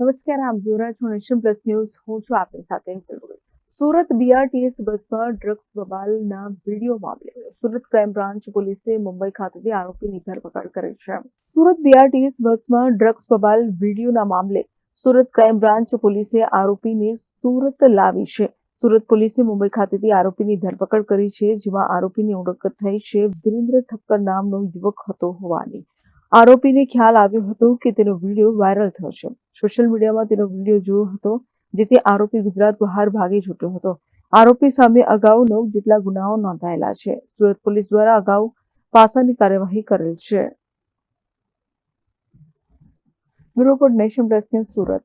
નમસ્કાર, આપ જોઈ રહ્યા છો નેશન પ્લસ ન્યૂઝ. હું છું આપની સાથે સુરત બીઆરટીએસ બસમાં ડ્રગ્સ બબાલના વીડિયો મામલે સુરત ક્રાઇમ બ્રાન્ચ પોલીસે મુંબઈ ખાતેથી આરોપીની ધરપકડ કરી છે. સુરત બીઆરટીએસ બસમાં ડ્રગ્સ બબાલ વિડીયોના મામલે સુરત ક્રાઇમ બ્રાન્ચ પોલીસે આરોપીને સુરત લાવી છે. સુરત પોલીસે મુંબઈ ખાતેથી આરોપીની ધરપકડ કરી છે, જેમાં આરોપીની ઓળખ થઈ છે. વિરેન્દ્ર ઠક્કર નામનો યુવક હતો હોવાની. આરોપીને ખ્યાલ આવ્યો હતો કે તેનો વીડિયો વાયરલ થયો છે. સોશિયલ મીડિયામાં તેનો વીડિયો જોયો હતો જેથી આરોપી ગુજરાત બહાર ભાગી છૂટ્યો હતો. આરોપી સામે અગાઉ નવ જેટલા ગુનાઓ નોંધાયેલા છે, સુરત પોલીસ દ્વારા અગાઉ પાસાની કાર્યવાહી કરેલ છે. Bureau report Nation Press Surat.